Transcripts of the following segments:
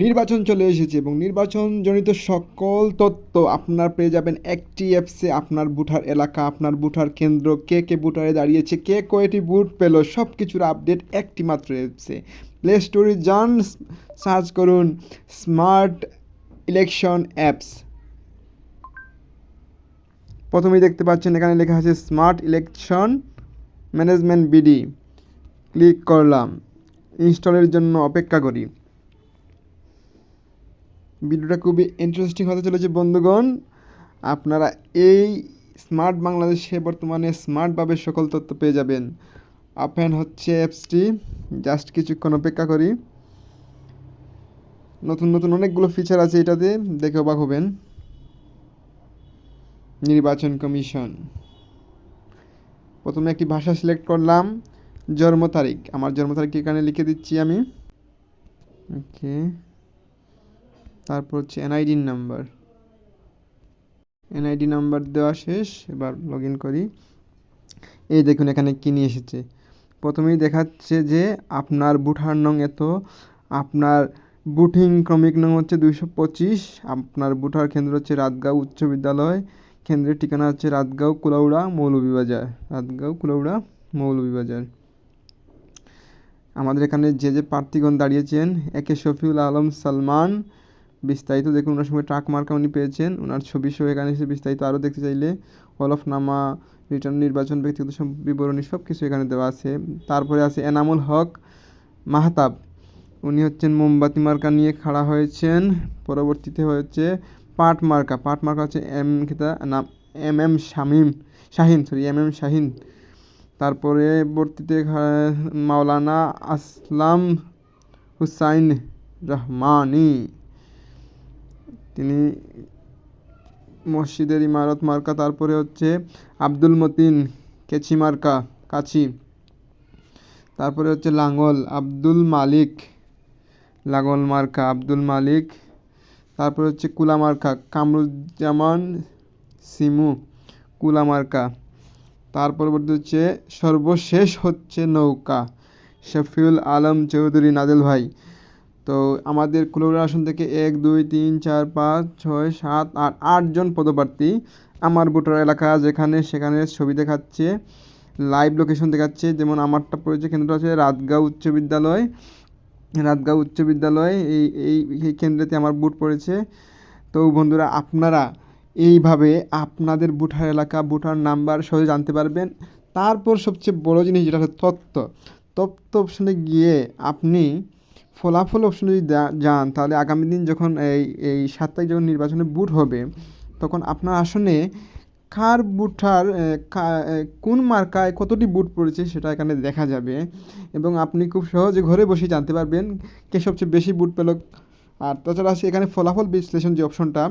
নির্বাচন চলে এসেছে এবং নির্বাচনজনিত সকল তথ্য আপনার পেয়ে যাবেন একটি অ্যাপসে। আপনার বুঠার এলাকা, আপনার বুঠার কেন্দ্র, কে কে বুটারে দাঁড়িয়েছে, কে কয়টি বুট পেল সব কিছুর আপডেট একটি মাত্র অ্যাপসে। প্লে স্টোরে যান, সার্চ করুন স্মার্ট ইলেকশন অ্যাপস। প্রথমেই দেখতে পাচ্ছেন, এখানে লেখা আছে smart election management BD. Click করলাম। ইনস্টলের জন্য অপেক্ষা করি। ভিডিওটা খুবই ইন্টারেস্টিং হতে চলেছে, বন্ধুগণ। আপনারা এই স্মার্ট বাংলাদেশে বর্তমানে স্মার্টভাবে সকল তথ্য পেয়ে যাবেন। ওপেন হচ্ছে অ্যাপসটি জাস্ট কিছুক্ষণ অপেক্ষা করি। নতুন নতুন অনেকগুলো ফিচার আছে এটাতে, দেখে অবাক হবেন। নির্বাচন কমিশন। প্রথমে একটি ভাষা সিলেক্ট করলাম, জন্ম তারিখ। আমার জন্ম তারিখ এখানে লিখে দিচ্ছি আমি। ওকে তারপর হচ্ছে এনআইডি নাম্বার এনআইডি নাম্বার দেওয়া শেষ, এবার লগ ইন করি। এই দেখুন, এখানে কী নিয়ে এসেছে? প্রথমেই দেখাচ্ছে যে আপনার বুঠার নং এত, আপনার বুটিং ক্রমিক নং হচ্ছে দুইশো পঁচিশ, আপনার বুঠার কেন্দ্র হচ্ছে রাতগাঁও উচ্চ বিদ্যালয়, কেন্দ্রের ঠিকানা হচ্ছে রাতগাঁও কুলাউড়া মৌলভীবাজার, রাতগাঁও কুলাউড়া মৌলভীবাজার। আমাদের এখানে যে যে প্রার্থীগণ দাঁড়িয়েছেন, একে শফিউল আলম সালমান বিস্তারিত দেখুন, ওনার সময় ট্রাক মার্কা উনি পেয়েছেন। ওনার ছবি সহ এখানে এসে বিস্তারিত আরও দেখতে চাইলে হলফনামা রিটার্ন নির্বাচন, ব্যক্তিগত সব বিবরণী সব কিছু এখানে দেওয়া আছে। তারপরে আছে এনামুল হক মাহতাব। উনি হচ্ছেন মোমবাতি মার্কা নিয়ে খাড়া হয়েছেন। পরবর্তীতে হচ্ছে পাট মার্কা। পাট মার্কা হচ্ছে এম খেতা নাম M M Shamim, Shahin sorry M M Shahin. তারপরে বর্তীতে মাওলানা আসলাম হুসাইন রহমানি। তিনি মসজিদের ইমারত মার্কা, তারপরে হচ্ছে আব্দুল মতিন কেচি মার্কা কাছি তারপরে হচ্ছে লাঙ্গল আব্দুল মালিক লাঙ্গল মার্কা, আব্দুল মালিক। তারপরে হচ্ছে কুলা মার্কা, কামরুজ্জামান সিমু, কুলা মার্কা। তার পরবর্তী হচ্ছে সর্বশেষ হচ্ছে নৌকা, শফিউল আলম চৌধুরী, নাদেল ভাই। তো আমাদের কুলৌড়া আসন থেকে এক, দুই, তিন, চার, পাঁচ, ছয়, সাত, আট আটজন পদপ্রার্থী আমার ভোটার এলাকা যেখানে সেখানে ছবি দেখাচ্ছে লাইভ লোকেশন দেখাচ্ছে। যেমন আমারটা পড়েছে কেন্দ্রটা আছে রাতগাঁও উচ্চ বিদ্যালয়। রাতগাঁও উচ্চ বিদ্যালয় এই এই এই কেন্দ্রেতে আমার বুট পড়েছে। তো বন্ধুরা, আপনারা এইভাবে আপনাদের বুটার এলাকা বুটার নাম্বার সহজে জানতে পারবেন। তারপর সবচেয়ে বড় জিনিস যেটা হচ্ছে তথ্য। তথ্য অপশনে গিয়ে আপনি ফলাফল অপশন যদি যান, তাহলে আগামী দিন যখন এই এই সাত তারিখ যখন নির্বাচনে বুট হবে, তখন আপনার আসনে কার বুটার কোন মার্কায় কতটি বুট পড়েছে সেটা এখানে দেখা যাবে। এবং আপনি খুব সহজে ঘরে বসে জানতে পারবেন কে সবচেয়ে বেশি বুট পেল। আর তাছাড়া আছে এখানে ফলাফল বিশ্লেষণ যে অপশনটা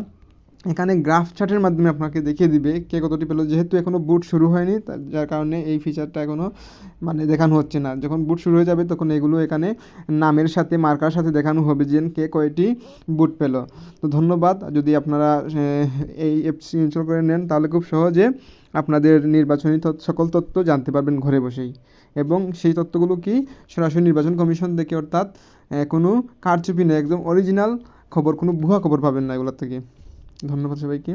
এখানে গ্রাফ চার্টের মাধ্যমে আপনাকে দেখিয়ে দিবে কে কতটি পেল। যেহেতু এখনও বুট শুরু হয়নি যার কারণে এই ফিচারটা এখনও মানে দেখানো হচ্ছে না। যখন বুট শুরু হয়ে যাবে, তখন এগুলো এখানে নামের সাথে মার্কার সাথে দেখানো হবে যে কে কয়টি বুট পেল। তো ধন্যবাদ। যদি আপনারা এই অ্যাপস ইনস্টল করে নেন, তাহলে খুব সহজে আপনাদের নির্বাচনী সকল তথ্য জানতে পারবেন ঘরে বসেই। এবং সেই তথ্যগুলো কি? সরাসরি নির্বাচন কমিশন থেকে অর্থাৎ কোনো কারচুপি নেই। একদম অরিজিনাল খবর, কোনো ভুয়া খবর পাবেন না এগুলোর থেকে। ধন্যবাদ সবাইকে।